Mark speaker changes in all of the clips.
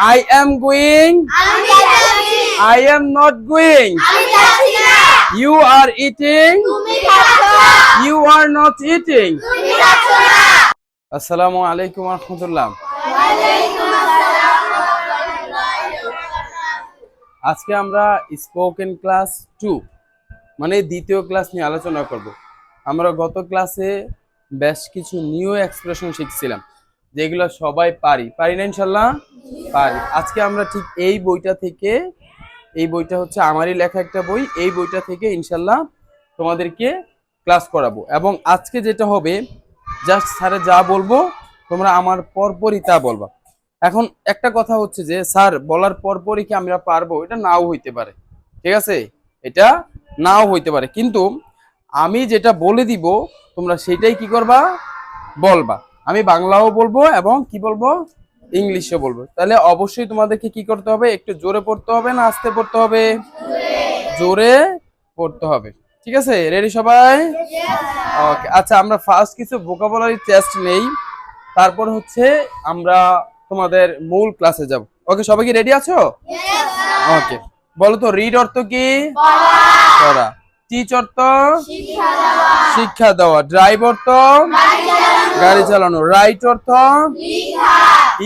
Speaker 1: I am going. I am not going. You are eating. You are not eating. আসসালামু আলাইকুম রহমতুল্লাহ আজকে আমরা spoken class two মানে দ্বিতীয় ক্লাস নিয়ে আলোচনা করব আমরা গত ক্লাসে বেশ কিছু নিউ এক্সপ্রেশন শিখছিলাম যেগুলো সবাই পারি। পারি না ইনশাল্লাহ? পারি। আজকে আমরা ঠিক এই বইটা থেকে, এই বইটা হচ্ছে আমারই লেখা একটা বই, এই বইটা থেকে ইনশাল্লাহ তোমাদেরকে ক্লাস করাবো। এবং আজকে যেটা হবে জাস্ট স্যারে যা বলব, তোমরা আমার পরপরই তা বলবা। এখন একটা কথা হচ্ছে যে স্যার বলার পরপরই কি আমরা পারব? এটা নাও হইতে পারে। ঠিক আছে? এটা নাও হইতে পারে। কিন্তু আমি যেটা বলে দিব, তোমরা সেটাই কি করবা? বলবা। আমি বাংলাও বলব এবং কি বলব? ইংলিশও বলব। তাহলে অবশ্যই তোমাদেরকে কি করতে হবে? একটু জোরে পড়তে হবে না আস্তে পড়তে হবে? জোরে পড়তে হবে। ঠিক আছে? রেডি সবাই? ওকে আচ্ছা আমরা ফার্স্ট কিছু ভোকাবুলারি টেস্ট নেই। তারপর হচ্ছে আমরা তোমাদের মূল ক্লাসে যাব। ওকে সবাই কি রেডি আছো? ওকে বলো তো রিড অর্থ কি? পড়া। টিচ অর্থ? শিক্ষা দেওয়া। ড্রাইভ অর্থ? গাড়ি চালানো। রাইট অর্থ?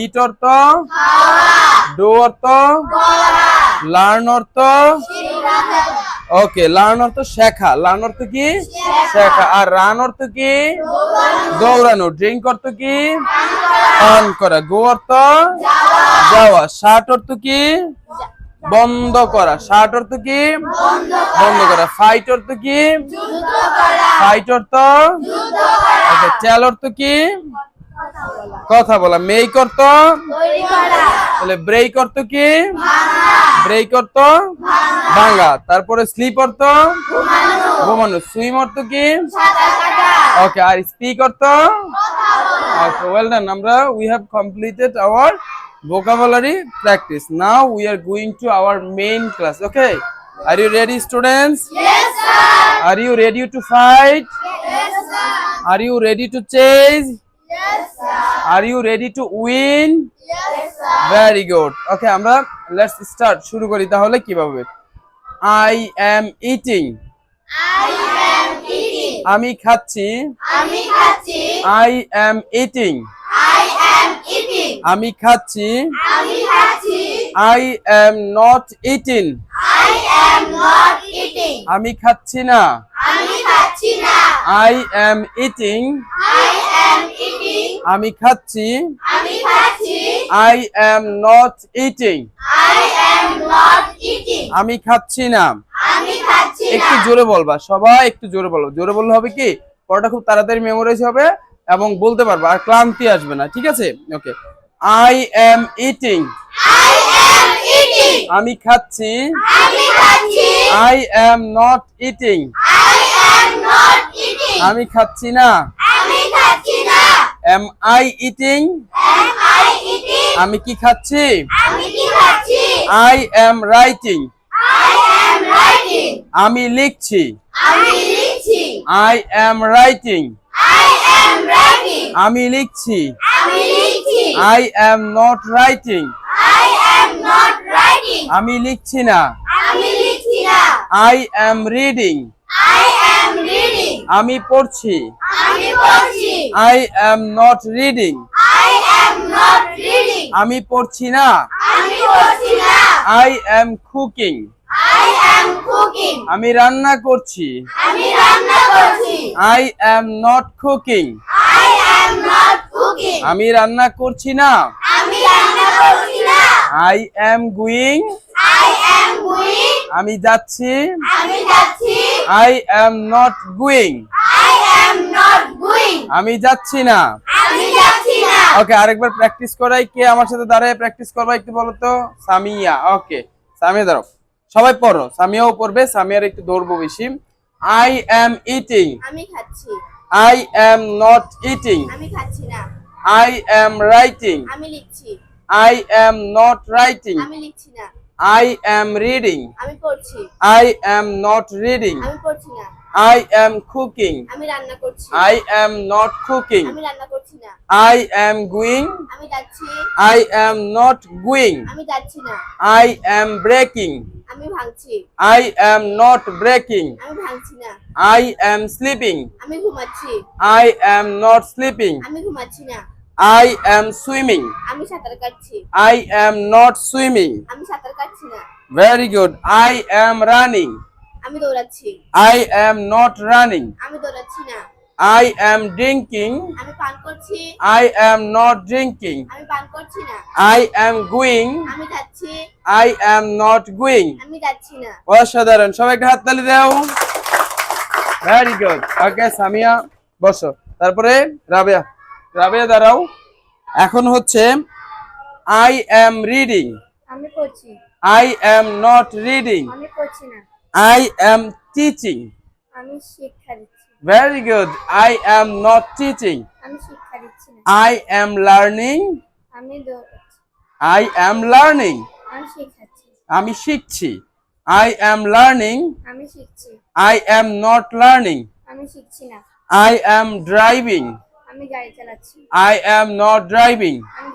Speaker 1: ইট অর্থ? ডো অর্থ? লার্ন অর্থ? ওকে লার্ন অর্থ শেখা। লার্ন অর্থ কি? শেখা। আর রান অর্থ কি? দৌড়ানো। ড্রিঙ্ক অর্থ কি? পান করা। গো অর্থ? যাওয়া। শার্ট অর্থ কি? বন্ধ করা। শার্ট অর্থ কি? বন্ধ করা। ফাইট অর্থ কি? ফাইট অর্থ? ওকে টেল অর্থ কি? কথা বলা। মেক অর্থ? তাহলে ব্রেক অর্থ কি? ব্রেক অর্থ? ভাঙা। তারপরে স্লিপ অর্থ? ঘুমানো। সুইম অর্থ কি? ওকে আর স্পিক অর্থ? ওকে ওয়েল ডান আমরা we have completed our vocabulary practice now we are going to our main class okay are you ready students
Speaker 2: yes sir
Speaker 1: are you ready to fight
Speaker 2: yes sir
Speaker 1: are you ready to chase
Speaker 2: yes sir
Speaker 1: are you ready to win
Speaker 2: yes sir
Speaker 1: very good okay আমরা let's start শুরু করি তাহলে কীভাবে I am eating
Speaker 2: I am eating
Speaker 1: আমি খাচ্ছি
Speaker 2: আমি খাচ্ছি
Speaker 1: I am eating
Speaker 2: I am eating
Speaker 1: আমি খাচ্ছি।
Speaker 2: আমি খাচ্ছি।
Speaker 1: I am not eating
Speaker 2: I am not eating
Speaker 1: আমি খাচ্ছি না।
Speaker 2: আমি খাচ্ছি না।
Speaker 1: I am eating
Speaker 2: I am eating
Speaker 1: আমি খাচ্ছি।
Speaker 2: আমি খাচ্ছি।
Speaker 1: I am not eating
Speaker 2: I am not eating
Speaker 1: আমি খাচ্ছি না।
Speaker 2: আমি খাচ্ছি না।
Speaker 1: একটু জোরে বলবা সবাই একটু জোরে বলব জোরে বললে হবে কি? পড়াটা খুব তাড়াতাড়ি মেমোরাইজ হবে এবং বলতে পারবা আর ক্লান্তি আসবে না ঠিক আছে? Okay I am eating
Speaker 2: I am eating.
Speaker 1: আমি খাচ্ছি।
Speaker 2: আমি খাচ্ছি।
Speaker 1: I am not eating
Speaker 2: I am not eating.
Speaker 1: আমি খাচ্ছি না।
Speaker 2: আমি খাচ্ছি না।
Speaker 1: Am I eating
Speaker 2: Am I eating?
Speaker 1: আমি কি খাচ্ছি?
Speaker 2: আমি কি খাচ্ছি?
Speaker 1: I am writing
Speaker 2: I am writing.
Speaker 1: আমি লিখছি।
Speaker 2: আমি লিখছি।
Speaker 1: I am writing
Speaker 2: I am writing.
Speaker 1: আমি লিখছি।
Speaker 2: আমি
Speaker 1: I am not writing
Speaker 2: I am not writing.
Speaker 1: আমি লিখছি না।
Speaker 2: আমি লিখছি না।
Speaker 1: I am reading
Speaker 2: I am reading.
Speaker 1: আমি পড়ছি।
Speaker 2: আমি পড়ছি।
Speaker 1: I am not reading
Speaker 2: I am not reading.
Speaker 1: আমি পড়ছি না।
Speaker 2: আমি পড়ছি না।
Speaker 1: I am cooking
Speaker 2: I am cooking.
Speaker 1: আমি রান্না করছি।
Speaker 2: আমি রান্না করছি।
Speaker 1: I am not cooking
Speaker 2: I am not cooking
Speaker 1: আমি রান্না করছি না।
Speaker 2: আমি রান্না করছি না।
Speaker 1: I am going
Speaker 2: I am going
Speaker 1: আমি যাচ্ছি।
Speaker 2: আমি যাচ্ছি।
Speaker 1: I am not going
Speaker 2: I am not going
Speaker 1: আমি যাচ্ছি না।
Speaker 2: আমি যাচ্ছি না।
Speaker 1: ওকে আরেকবার প্র্যাকটিস করাই কে আমার সাথে দাঁড়ায় প্র্যাকটিস করবা একটু বলো তো? সামিয়া। ওকে সামিয়া দাঁড়াও। সবাই পড়ো। সামিয়াও পড়বে সামিয়ার একটু ধরবো বেশি। আই অ্যাম ইটিং
Speaker 2: আমি খাচ্ছি।
Speaker 1: আই অ্যাম নট ইটিং
Speaker 2: আমি খাচ্ছি না।
Speaker 1: আই অ্যাম রাইটিং
Speaker 2: আমি লিখছি।
Speaker 1: আই অ্যাম নট রাইটিং
Speaker 2: আমি লিখছি না।
Speaker 1: আই অ্যাম রিডিং
Speaker 2: আমি পড়ছি।
Speaker 1: আই অ্যাম নট রিডিং
Speaker 2: আমি পড়ছি না।
Speaker 1: আই এম কুকিং
Speaker 2: আমি রান্না করছি
Speaker 1: আই এম নট কুকিং
Speaker 2: আমি রান্না করছি না
Speaker 1: আই এম গুইং
Speaker 2: আমি যাচ্ছি
Speaker 1: আই এম নট গুইং
Speaker 2: আমি যাচ্ছি না
Speaker 1: আই এম ব্রেকিং
Speaker 2: আমি ভাঙছি
Speaker 1: আই এম নট ব্রেকিং
Speaker 2: আমি ভাঙছি না
Speaker 1: আই এম স্লিপিং
Speaker 2: আমি ঘুমাচ্ছি
Speaker 1: আই এম নট স্লিপিং
Speaker 2: আমি ঘুমাচ্ছি না
Speaker 1: আই এম সুইমিং
Speaker 2: আমি সাঁতার কাটছি
Speaker 1: আই এম নট সুইমিং
Speaker 2: আমি সাঁতার কাটছি না
Speaker 1: very good I am running
Speaker 2: আমি দৌড়াচ্ছি।
Speaker 1: আই এম নট রানিং
Speaker 2: আমি দৌড়াচ্ছি না।
Speaker 1: আই এম ড্রিঙ্কিং
Speaker 2: আমি পান করছি।
Speaker 1: আই এম নট ড্রিঙ্কিং
Speaker 2: আমি পান করছি না।
Speaker 1: আই এম গুইং
Speaker 2: আমি যাচ্ছি।
Speaker 1: আই এম নট গুইং
Speaker 2: আমি যাচ্ছি না।
Speaker 1: অসাধারণ। সবাই সবাইকে হাততালি দাও। ভেরি গুড ওকে সামিয়া বসো। তারপরে রাবেয়া। রাবেয়া দাঁড়াও। এখন হচ্ছে আই এম রিডিং
Speaker 2: আমি করছি
Speaker 1: আই এম নট রিডিং
Speaker 2: আমি করছি না।
Speaker 1: আই এম টিচিং
Speaker 2: আমি শিক্ষা দিচ্ছি
Speaker 1: very good I am not teaching
Speaker 2: আমি শিক্ষা দিচ্ছি না
Speaker 1: আই এম লার্নিং
Speaker 2: আমি দৌড়াচ্ছি
Speaker 1: আই এম লার্নিং
Speaker 2: আমি শেখাচ্ছি
Speaker 1: আমি শিখছি আই এম লার্নিং
Speaker 2: আমি শিখছি
Speaker 1: আই এম নট লার্নিং
Speaker 2: আমি শিখছি না
Speaker 1: আই এম ড্রাইভিং
Speaker 2: আমি গাড়ি চালাচ্ছি
Speaker 1: I am not driving.
Speaker 2: আমি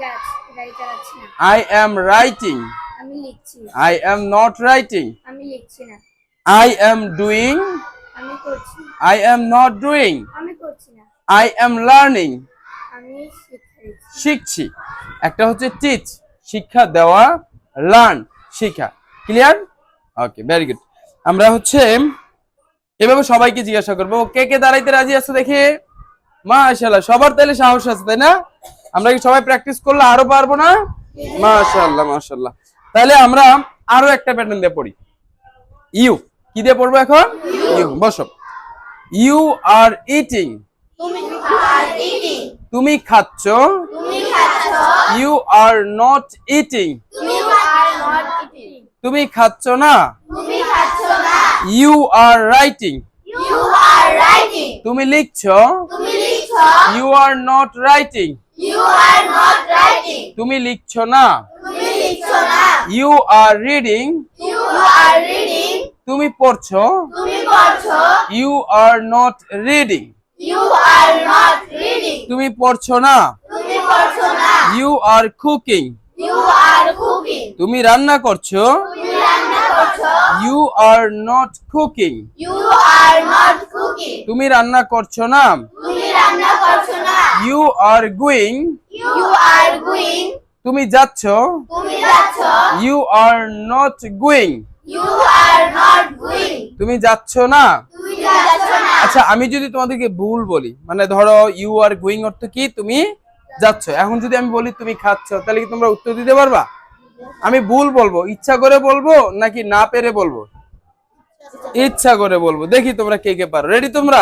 Speaker 2: গাড়ি চালাচ্ছি না
Speaker 1: I am writing.
Speaker 2: আমি লিখছি
Speaker 1: I am not writing.
Speaker 2: আমি লিখছি না
Speaker 1: I am doing.
Speaker 2: আমি করছি।
Speaker 1: I am not doing.
Speaker 2: আমি করছি না।
Speaker 1: I am learning.
Speaker 2: আমি শিক্ষা দিচ্ছি
Speaker 1: শিখছি। একটা হচ্ছে টিচ শিক্ষা দেওয়া লার্ন শিখা। ক্লিয়ার ওকে ভেরি গুড আমরা হচ্ছে এভাবে সবাইকে জিজ্ঞাসা করব। কে কে দাঁড়াইতে রাজি আছো দেখে? মাশাল্লাহ সবার তাহলে সাহস আছে তাই না? আমরা কি সবাই প্র্যাকটিস করলে আরও পারব না? মাশাল্লাহ মাশাল্লাহ তাহলে আমরা আরও একটা প্যাটার্ন দিয়ে পড়ি। ইউ কি দিয়ে পড়ব এখন? ইউ বসো। ইউ আর ইটিং
Speaker 2: তুমি আর ইটিং
Speaker 1: তুমি খাচ্ছ। ইউ আর নট ইটিং
Speaker 2: তুমি আর নট ইটিং
Speaker 1: তুমি খাচ্ছ না।
Speaker 2: তুমি খাচ্ছ না।
Speaker 1: You are writing
Speaker 2: you are writing
Speaker 1: তুমি লিখছ। You are not writing
Speaker 2: you are not writing
Speaker 1: তুমি লিখছ না।
Speaker 2: তুমি লিখছ না।
Speaker 1: You are
Speaker 2: you are reading
Speaker 1: তুমি পড়ছ?
Speaker 2: তুমি পড়ছো?
Speaker 1: You are not reading
Speaker 2: you are not reading
Speaker 1: তুমি পড়ছ না?
Speaker 2: তুমি পড়ছো না?
Speaker 1: You are cooking
Speaker 2: you are cooking
Speaker 1: তুমি রান্না করছ?
Speaker 2: তুমি রান্না করছ?
Speaker 1: You are not cooking
Speaker 2: you are not cooking
Speaker 1: তুমি রান্না করছ না?
Speaker 2: তুমি রান্না করছ না?
Speaker 1: You are going
Speaker 2: you are going
Speaker 1: তুমি যাচ্ছ?
Speaker 2: তুমি যাচ্ছ?
Speaker 1: ইউ আর নট গুইং তুমি যাচ্ছ না? আচ্ছা আমি যদি তোমাদেরকে ভুল বলি মানে ধরো ইউ আর গোয়িং অর্থ কি? তুমি যাচ্ছ। এখন যদি আমি বলি তুমি খাচ্ছ তাহলে কি তোমরা উত্তর দিতে পারবা? আমি ভুল বলব? ইচ্ছা করে বলব নাকি না পেরে বলব? ইচ্ছা করে বলব। দেখি তোমরা কে কে পারো। রেডি তোমরা?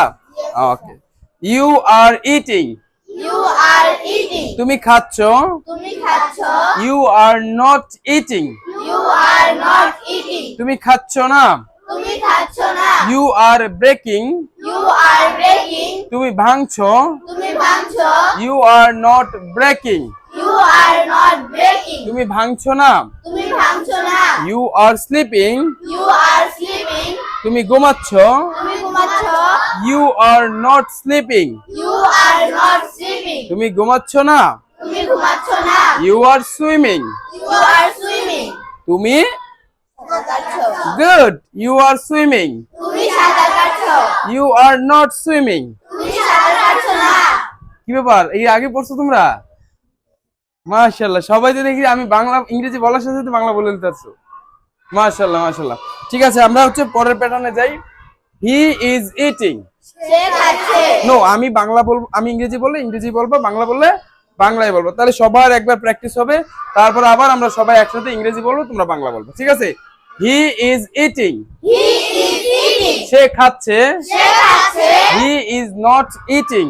Speaker 1: Okay you are eating
Speaker 2: you are eating
Speaker 1: তুমি খাচ্ছ?
Speaker 2: তুমি খাচ্ছ?
Speaker 1: ইউ আর নট ইটিং তুমি খাচ্ছ না
Speaker 2: তুমি খাচ্ছ না
Speaker 1: you are breaking
Speaker 2: you are breaking
Speaker 1: তুমি ভাঙছো
Speaker 2: তুমি ভাঙছো
Speaker 1: you are not breaking
Speaker 2: you are not breaking
Speaker 1: তুমি ভাঙছো না
Speaker 2: তুমি ভাঙছো না
Speaker 1: you are sleeping
Speaker 2: you are sleeping
Speaker 1: তুমি ঘুমাচ্ছ
Speaker 2: তুমি ঘুমাচ্ছ
Speaker 1: you are not sleeping
Speaker 2: you are not sleeping
Speaker 1: তুমি ঘুমাচ্ছ না
Speaker 2: তুমি ঘুমাচ্ছ না
Speaker 1: you are swimming
Speaker 2: you are swimming
Speaker 1: তুমি? Good you are swimming you are not swimming কি ব্যাপার? এই আগে পড়ছো তোমরা? মাশাল্লাহ সবাই তো দেখি আমি বাংলা ইংরেজি বলার সাথে সাথে বাংলা বলে দিতে পারছ। মাশাল্লাহ মাশাল্লাহ ঠিক আছে আমরা হচ্ছে পরের প্যাটার্নে যাই। হি ইজ ইটিং নো আমি বাংলা বলব আমি ইংরেজি বললে ইংরেজি বলব বাংলা বললে বাংলায় বলব। তাহলে সবার একবার প্র্যাকটিস হবে তারপর আবার আমরা সবাই একসাথে ইংরেজি বলব তোমরা বাংলা বলব। ঠিক আছে? হি ইজ ইটিং সে খাচ্ছে। হি ইজ নট ইটিং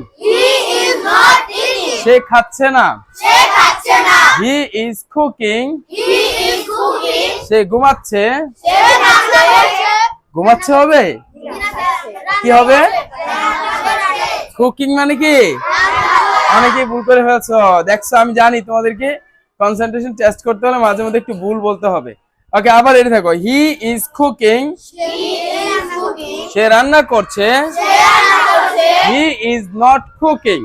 Speaker 1: সে খাচ্ছে না। হি ইজ কুকিং সে ঘুমাচ্ছে। ঘুমাচ্ছে হবে? কি হবে? কুকিং মানে কি? অনেকে ভুল করে ফেলছ দেখছ, আমি জানি তোমাদেরকে কনসেন্ট্রেশন টেস্ট করতে হলে মাঝে মধ্যে একটু ভুল বলতে হবে ওকে আবার এটা থাকো হি ইজ কুকিং. সে রান্না করছে। He is not cooking.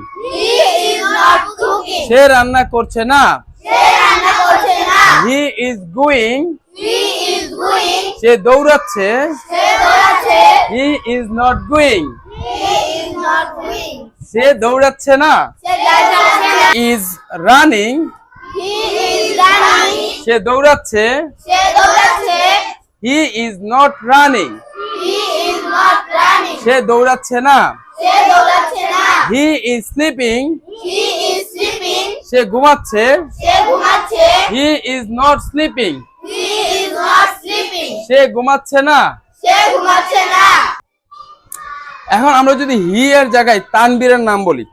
Speaker 1: সে রান্না করছে না। He is
Speaker 2: going.
Speaker 1: সে দৌড়াচ্ছে। হি ইজ নট গোয়িং সে দৌড়াচ্ছে না
Speaker 2: সে দৌড়াচ্ছে না।
Speaker 1: Is running. সে দৌড়াচ্ছে হি ইজ নট রানিং. সে দৌড়াচ্ছে না
Speaker 2: সে
Speaker 1: he is sleeping
Speaker 2: He is sleeping.
Speaker 1: সে ঘুমাচ্ছে he is not sleeping
Speaker 2: He is not sleeping.
Speaker 1: সে ঘুমাচ্ছে না
Speaker 2: সে ঘুমাচ্ছে না।
Speaker 1: এখন আমরা যদি হি এর জায়গায় তানবীরের নাম বলি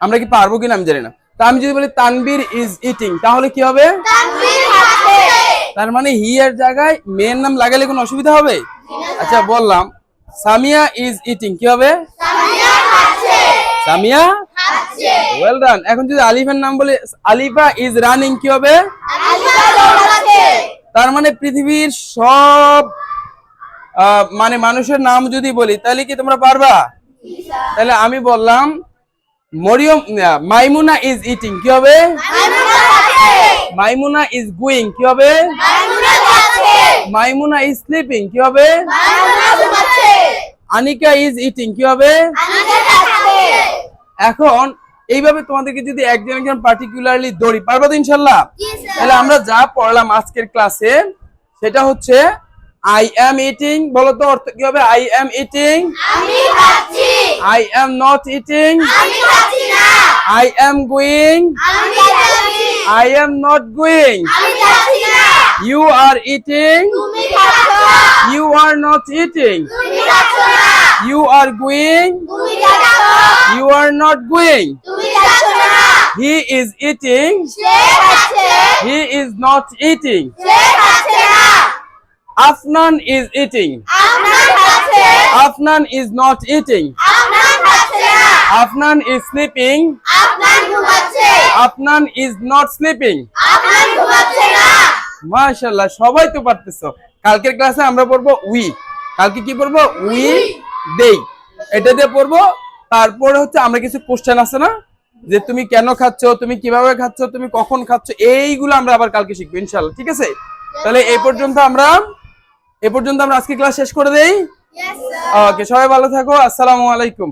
Speaker 1: আমরা কি পারব কিনা আমি জানি না। তা আমি যদি বলি তানবীর ইজ ইটিং তাহলে কি হবে? তার মানে হি এর জায়গায় মেয়ের নাম লাগালে কোনো অসুবিধা হবে? আচ্ছা বললাম সামিয়া ইজ ইটিং কি হবে?
Speaker 2: সামিয়া।
Speaker 1: ওয়েল ডান এখন যদি আলিফের নাম বলি আলিফা ইজ রানিং কি হবে? তার মানে পৃথিবীর সব মানে মানুষের নাম যদি বলি তাহলে কি তোমরা পারবা? তাহলে আমি বললাম মরিয়ম মাইমুনা ইজ ইটিং কি হবে?
Speaker 2: মাইমুনা
Speaker 1: ইজ গুইং কি হবে?
Speaker 2: মাইমুনা
Speaker 1: ইজ স্লিপিং কি হবে? আনিকা ইজ ইটিং কি হবে? এখন এইভাবে তোমাদেরকে যদি একজন একজন পার্টিকুলারলি দৌড়ি পারবা তো ইনশাল্লাহ? তাহলে আমরা যা পড়লাম আজকের ক্লাসে সেটা হচ্ছে আই অ্যাম ইটিং বলো তো অর্থ কি হবে আই অ্যাম ইটিং
Speaker 2: আমি খাচ্ছি।
Speaker 1: আই অ্যাম নট ইটিং
Speaker 2: আমি খাচ্ছি না।
Speaker 1: আই অ্যাম গোয়িং
Speaker 2: আমি খাচ্ছি।
Speaker 1: আই অ্যাম নট গোয়িং
Speaker 2: আমি খাচ্ছি না।
Speaker 1: ইউ আর ইটিং
Speaker 2: তুমি খাচ্ছ।
Speaker 1: ইউ আর নট ইটিং
Speaker 2: তুমি খাচ্ছ না।
Speaker 1: ইউ আর গোয়িং
Speaker 2: তুমি খাচ্ছ।
Speaker 1: ইউ আর নট গোয়িং
Speaker 2: তুমি খাচ্ছ না।
Speaker 1: হি ইজ ইটিং
Speaker 2: সে খাচ্ছে।
Speaker 1: হি ইজ নট ইটিং
Speaker 2: সে খাচ্ছে না।
Speaker 1: Afnan is eating. Afnan is not eating. Afnan is sleeping. Afnan is not sleeping. মাশাআল্লাহ সবাই তো পারতেছো। কালকের ক্লাসে আমরা পড়ব উই কালকে কি পড়ব? উই দেই এটা দিয়ে পড়ব তারপরে হচ্ছে আমরা কিছু কোশ্চেন আছে না? যে তুমি কেন খাচ্ছ তুমি কীভাবে খাচ্ছ তুমি কখন খাচ্ছ এইগুলো আমরা আবার কালকে শিখব ইনশাল্লাহ ঠিক আছে? তাহলে এই পর্যন্ত আমরা এ পর্যন্ত আমরা আজকে ক্লাস শেষ করে দেই? ওকে সবাই ভালো থাকো আসসালামু আলাইকুম।